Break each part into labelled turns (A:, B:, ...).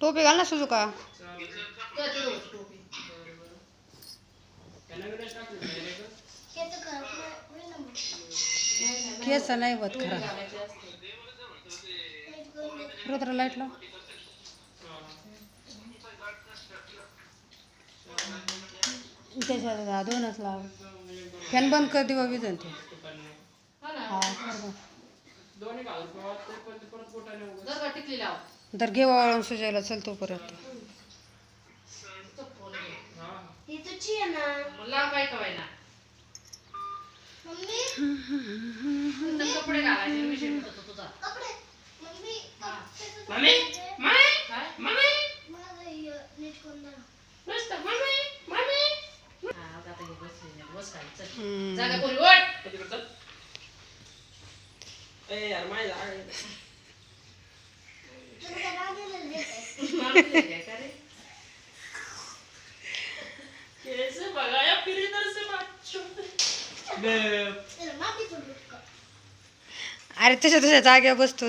A: टोपी घाल ना सुजुका. केस नाही होत खरा. रुद्र लाइट लाव त्याच्यात दोनच लाव. फॅन बंद कर दिवा विजन ते. हा
B: टिकली लाव.
A: तर घे वाळून सुजायला चल तोपर्यंत
B: लाव काय नंतर कपडे घालायचे विषय होता तुझा.
C: मम्मी. मम्मी.
B: काय?
C: मम्मी. नुसतं मम्मी. मम्मी.
B: हा आता हे बसली नाही. बस खाली चल. जागा पोरी ओट
C: ए यार माझी जागा आहे. केस बघा या फिरीदार से माचो गप.
A: अरे तुझ्या तुझ्या जागेवर बसतो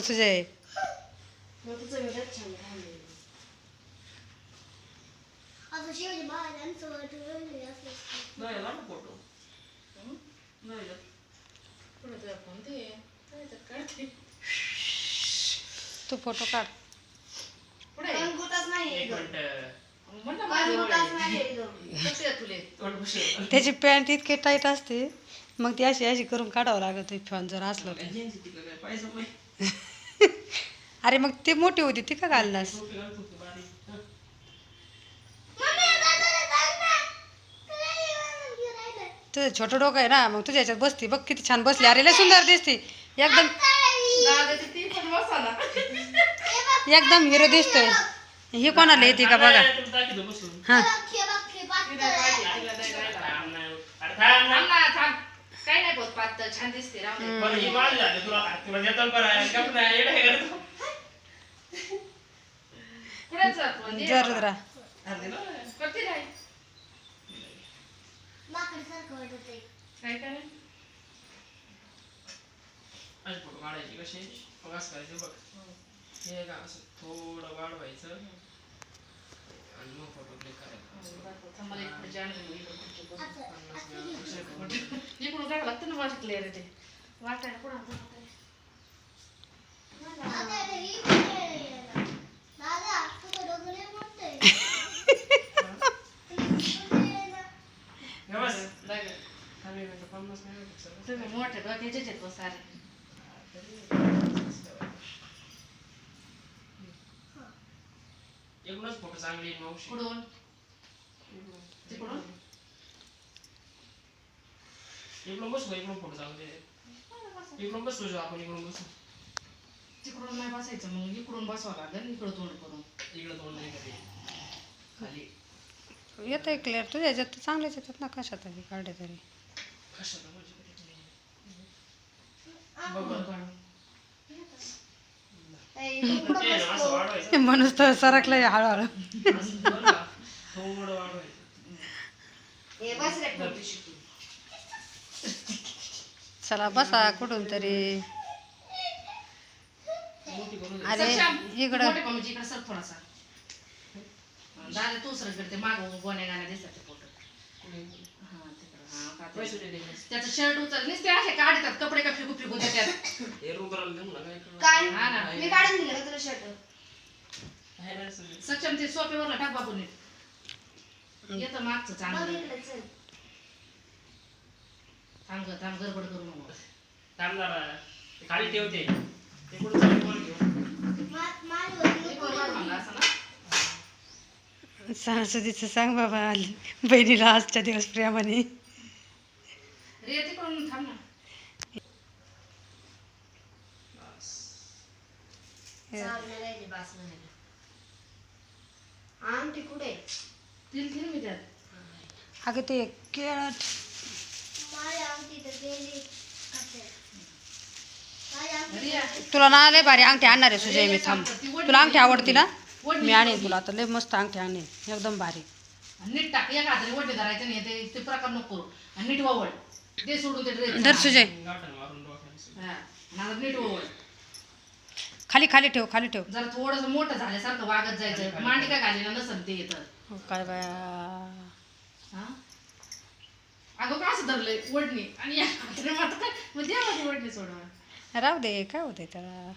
C: ना फोटो
A: तू फोटो काढ. त्याची पॅन्ट इतके टाईट असते मग ती अशी अशी करून काढावं लागत फॅन जर असलं तर. अरे मग ती मोठी होती ती का घालणार.
C: हं.
A: तुझं छोटं डोकं आहे ना मग तुझ्या याच्यात बसती. बघ किती छान बसली. अरे लय सुंदर दिसती. एकदम एकदम हिरो दिसतोय. ही कोणाला येते का बघा. हा.
C: ही
A: जर
B: काय
C: असे फोटो काढायचे कसे मग असं करायचं बघ. हे का असं थोडं वाढवायचं आणि मग फोटो क्लिक करायचा.
B: इकडून काय लागतं ना माझी क्लिअरिटी वाटायला.
C: हे.
B: तुम्ही मोठे डोक्याचेच आहेत बस सारे.
C: एकूणच फोटो चांगले मावशी.
B: कुठून? तिकडून?
C: इकडून बसू इकडून फोटो चांगले. इकडून बसू आपण इकडून बसू
B: तिकडून नाही बसायचं मग इकडून बसावं लागेल इकडं तोंड करून.
C: इकडं तोंड नाही कधी. खाली.
A: येतंय क्लिअर तुझ्या याच्यात तर चांगलेच येतात ना कशात तरी काढले तरी
C: कशाला म्हणजे कधी बघ बरं. ते ना असं वाढवायचं
A: म्हणून तर सरकलंय हळूहळू. चला बसा कुठून तरी. अरे इकडं.
B: थोडासा. दादा तू सर करते माग गोण्या गाण्या दिसतात ते फोटो हा तिकडं हा का ते-
C: पैसे.
B: त्याचं शर्ट उचल नुसते असे काढतात कपडे का फेकू फेकू देतात
C: हे रुद्राला देऊ ना काय करू?
D: काय?
B: हा ना.
D: मी काढून दिलं का तुला शर्ट
C: आहे ना सगळे.
B: सक्षम ते सोपेवरला टाक बाबू नीट. येतं मागचं
D: बघ
B: चांगलं
D: चल.
B: थांब ग थांब गडबड करू नको.
C: थांब जरा. ते खाली ठेवते. ते कुठं चालू कोण घेऊ
D: मा- माझी वजन
B: हे बरोबर म्हणलं असं ना?
A: सणासुदीचं सांग बाबा बहिणीला आजच्या दिवस प्रेमाने.
B: रे तिकडून थांब ना.
D: चालणार आहे ते बास म्हणायला. आमटी कुठे?
B: तिल तिल मी त्यात.
A: अगं ते केळ
D: माझी आमटी तर गेली. असे. माझी आमटी
B: रिया
A: तुला ना लय भारी अंगठी आणणार आहे सुजय मी थांब. तुला अंगठी आवडती ना? मी आणेन तुला आता लय मस्त अंगठी आणेन. एकदम भारी.
B: नीट टाक या हाताने वडे धरायचं नाही ते प्रकार नको नीट वावड सोडून ते ड्रेस.
A: धर सुजय.
B: हा. नीट
A: खाली खाली ठेव खाली ठेव.
B: जरा थोडस मोठं झाल्यासारखं वागत जायचं. मांडी काय घालीला नसन ते येतं.
A: हो, काय बाया.
B: हा? अगं का असं धरलंय? ओढणी. आणि या हाताने मात्र काय? मग द्या माझी ओढणी सोडवा
A: राहू दे काय होतंय त्याला?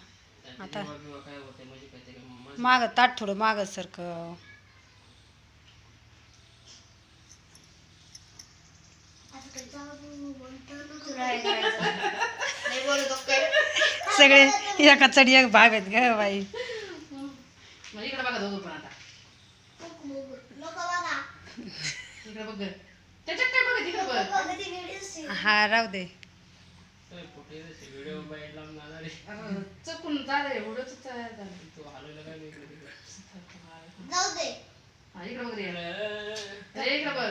A: आता-
C: म्हणजे
A: माग ताट थोडं मागच सारखं
D: असं काही जाऊ बोलतो नको. तुला हे करायचं. नाही बोलत होत काय?
A: सगळे एका चढी एक भाग आहेत ग बाई.
B: मग इकडे बघा दोघं पण आता. इकडे बघ त्याच्यात काय बघ तिकडे बघ.
A: हा राहू दे.
B: चकून एवढंच
C: तू हलवलं काय इकडे
B: हा बघ इकडे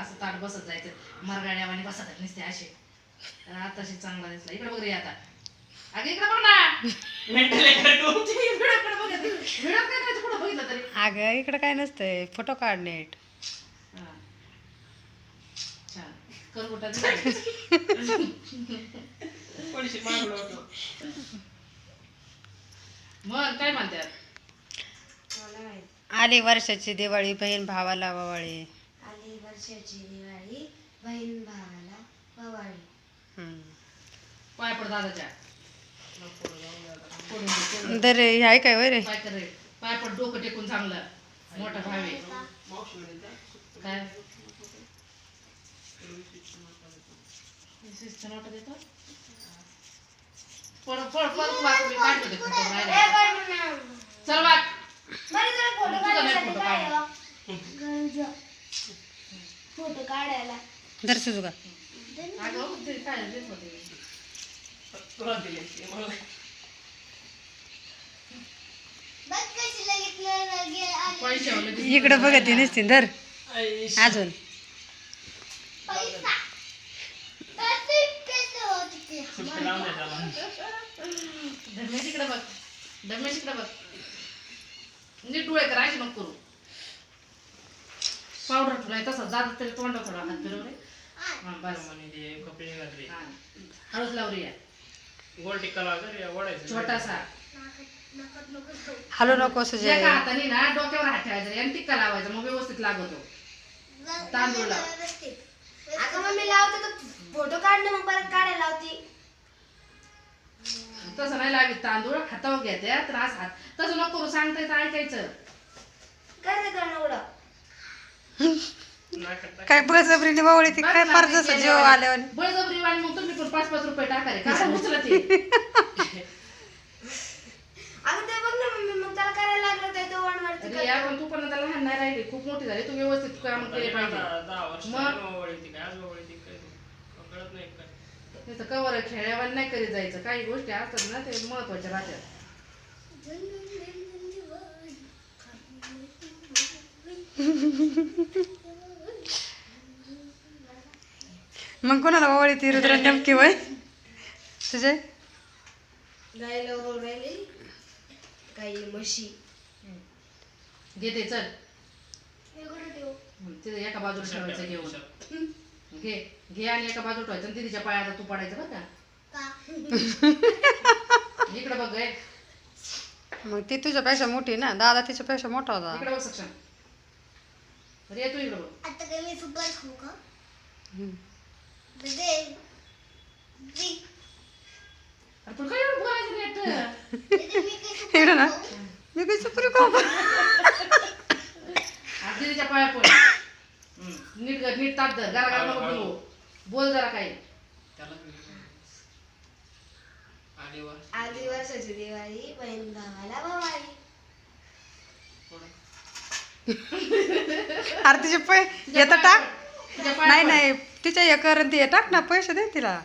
B: असं ताट बसत जायचं. मरगाड्यावाने बसत नुसते असे आताशी चांगला दिसला. इकडे बघ रे आता. अगं इकडे बघ ना. काय करायचं कुठं बघितलं तरी?
A: अगं इकडं काय नसतंय. फोटो काढ नीट.
B: हा.
C: मागं
B: काय म्हणतात?
D: मला माहीत.
A: आली वर्षाची दिवाळी बहीण भावाला ववाळी.
D: आली वर्षाची दिवाळी बहीण भावाला पवाळी
A: हम्म.
B: पाय पड दादाच्या. पडून दे, पडून दे.
A: दर हे आहे काय वय रे
B: पाय कर रे. पाय पड डोकं टेकून चांगलं. मोठा भावे काय?
C: पूर्वीची
B: नोटा देतो? पड पड पड. वाट मी काढतो ते फोटो
D: ए,
B: राहिला
D: पण म्हणा.
B: चल वाट
D: बरं तुला फोटो
B: तुझा नाही
D: काढायसाठी
B: फोटो
D: काय
B: काढ.
D: आहे? गंज. फोटो काढायला
A: दर सुजुगा
B: अगं ते काय देत होते
C: तुला दिले ते मला
D: बघ कशी लगेच न- गे- आली.
B: पैसे आवले
A: इकडं बघत नसते धर
C: आईश.
A: अजून
D: पैसा तर ते पैसे होते ते.
C: सुट्टी लावून द्या त्याला.
B: धर्मेश इकडे बघ. धर्मेश इकडे बघ. नीट डोळे कर अशी नको करू. पावडर ठेवलाय तसा जात तरी तोंड थोडा हात फिरव हा
C: म्हणे ते कपडे घातले
B: हा हळूच लाव रे या
C: गोल टिक्का लावला रे ओढायचं
B: छोटासा.
A: हॅलो नको सुजय
B: एका हाताने ना डोक्यावर हात ठेवायचा रे आणि टिक्का लावायचा मग व्यवस्थित लागतो तांदूळ लाव.
D: व्यवस्थित. अगं मग मी लावते तर फोटो काढणं मग परत काढायला लावते
B: तसं नाही लावित तांदूळ हातावर घेते त्रास हात तसं नको करू सांगता येतं ऐकायचं
D: कसं करणं एवढं.
A: काय बळजबरीने ववळी ती काय फार जसं जीव आल्यावर.
B: बळजबरी वाणी मग तुम्ही पण पाच पाच रुपये टाका रे. का उचला ते
D: अगं ते बघ ना मम्मी मग त्याला करायला लागलं ते तो
B: पण तू पण त्याला लहान नाही राहिली खूप मोठी झाली तू व्यवस्थित काम केले पाहिजे. मग?
C: काय आज ओवाळी ती काय कळत नाही काय
B: तिथं कवर खेळण्यावर नाही करीत जायचं. काही गोष्टी असतात ना ते महत्त्वाच्या राहतात.
A: मग कोणाला ववळी ती रुद्र नेमकी वय
D: गायला हो राहिली. काही म्हशी.
B: घे ते चल. तिथे एका बाजूला ठेवायचं घेऊन. घे घे आणि एका बाजूला ठेवायचं. आणि तिच्या पायात तू पडायचं बरं का? इकडे बघ गे
A: मग ती तुझ्यापेक्षा मोठी ना. दादा तिच्यापेक्षा मोठा होता.
B: इकडे बघ सक्षम. अरे तू इकडे बघ.
D: आता काय मी सुपर खाऊ का?
A: इकडं ना. मी काही
B: पाया पड. नीट नीट धर. गारा गारा नको बोलू बोल जरा काही.
D: वर्षाची दिवाळी बहीण भावाला. भवाळी
A: अरे तिचे पै येतं टाक नाही. नाही. तिच्या हे कर ते टाक ना पैसे दे तिला.